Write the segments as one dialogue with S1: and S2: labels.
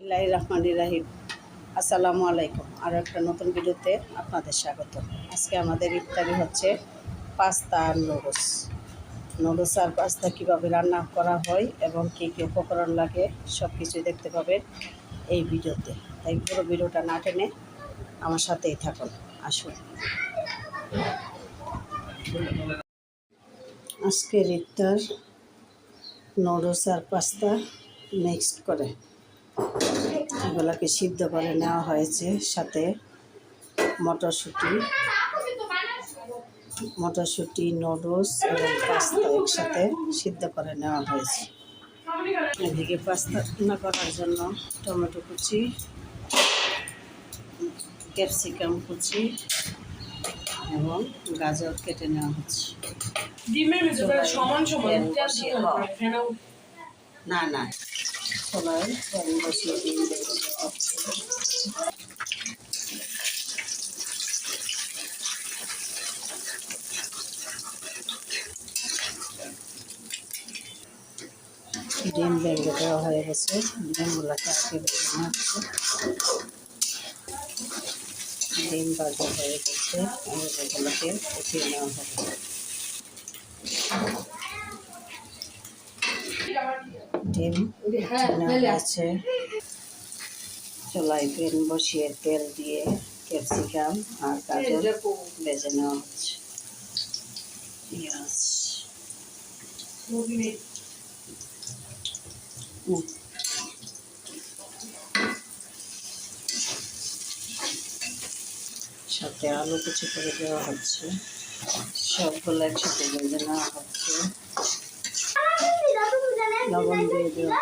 S1: বিসমিল্লাহ রহমান রাহিম। আসসালামু আলাইকুম। আরও একটা নতুন ভিডিওতে আপনাদের স্বাগত। আজকে আমাদের ইফতারি হচ্ছে পাস্তা আর নুডলস। নুডলস আর পাস্তা কীভাবে রান্না করা হয় এবং কী কী উপকরণ লাগে সব কিছুই দেখতে পাবেন এই ভিডিওতে। তাই পুরো ভিডিওটা না টেনে আমার সাথেই থাকুন। আসুন। আজকের ইফতার নুডলস আর পাস্তা মিক্সড করে। এগুলোকে সিদ্ধ করে নেওয়া হয়েছে সাথে মটরশুঁটি মটরশুঁটি নুডলস এবং পাস্তা একসাথে সিদ্ধ করে নেওয়া হয়েছে। এদিকে পাস্তা রান্না করার জন্য টমেটো কুচি ক্যাপসিকাম কুচি এবং গাজর কেটে নেওয়া হচ্ছে। না না। চলাই প্যান বসিয়ে হচ্ছে ডিম ভেঙে দেওয়া হয়ে গেছে। ডিমগুলোকে আগে ভেজে নেওয়া ডিম ভাজা হয়ে গেছে। এগুলোকে উঠিয়ে নেওয়া হবে। ডিম
S2: হ্যাঁ,
S1: নেওয়া
S2: ফেলে।
S1: প্যান বসিয়ে তেল দিয়ে ক্যাপসিকাম আর গাজর ভেজে নেওয়া হচ্ছে। পেঁয়াজ। সাথে আলু কিছু করে দেওয়া হচ্ছে। সবগুলো একসাথে বেজে নেওয়া হচ্ছে। লবণ দিয়ে দেওয়া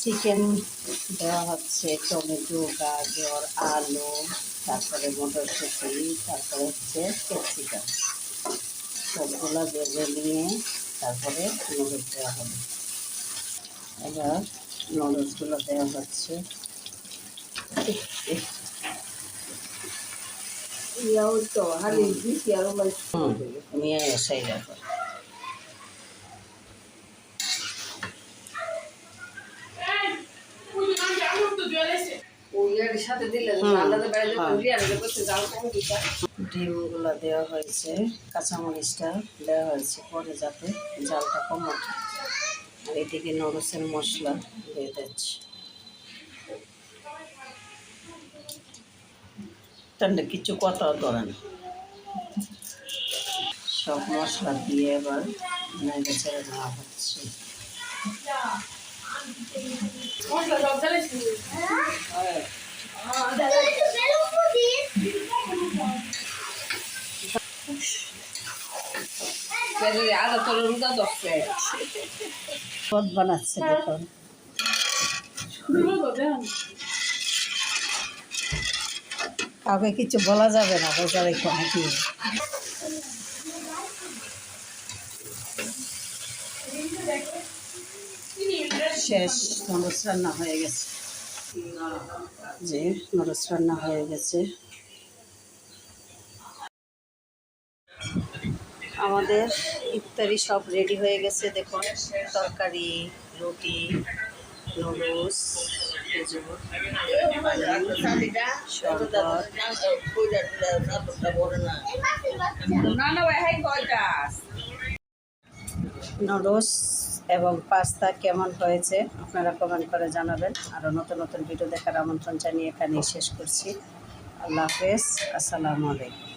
S1: চিকেন দেওয়া হচ্ছে টমেটো গাজর আলু তারপরে মটরশুঁটি তারপরে হচ্ছে ক্যাপসিকাম। সবগুলো ভেজে নিয়ে তারপরে নুডলস দেওয়া হবে। এবার নুডলসগুলো দেওয়া হচ্ছে। নিয়ে এসে হ্যাঁ। দেওয়া হয়েছে কাঁচামরিচটা দেওয়া হয়েছে পরে যাতে জালটা কম ওঠে আর এদিকে নরসের মশলা দিয়ে দিচ্ছি ঠান্ডা কিছু কথা ধরে না সব মশলা দিয়ে এবার নেড়ে ছেড়ে নেওয়া হচ্ছে।
S2: পদ বানাচ্ছে দেখুন।
S1: কাউকে কিছু বলা যাবে না বোঝা রেখো নাকি শেষ নরস রান্না হয়ে গেছে। যে নরস রান্না হয়ে গেছে। আমাদের ইফতারি সব রেডি হয়ে গেছে, দেখুন। তরকারি, রুটি নুডলস নুডলস এবং পাস্তা কেমন হয়েছে আপনারা কমেন্ট করে জানাবেন। আরও নতুন নতুন ভিডিও দেখার আমন্ত্রণ জানিয়ে এখানেই শেষ করছি। আল্লাহ হাফেজ। আসসালামু আলাইকুম।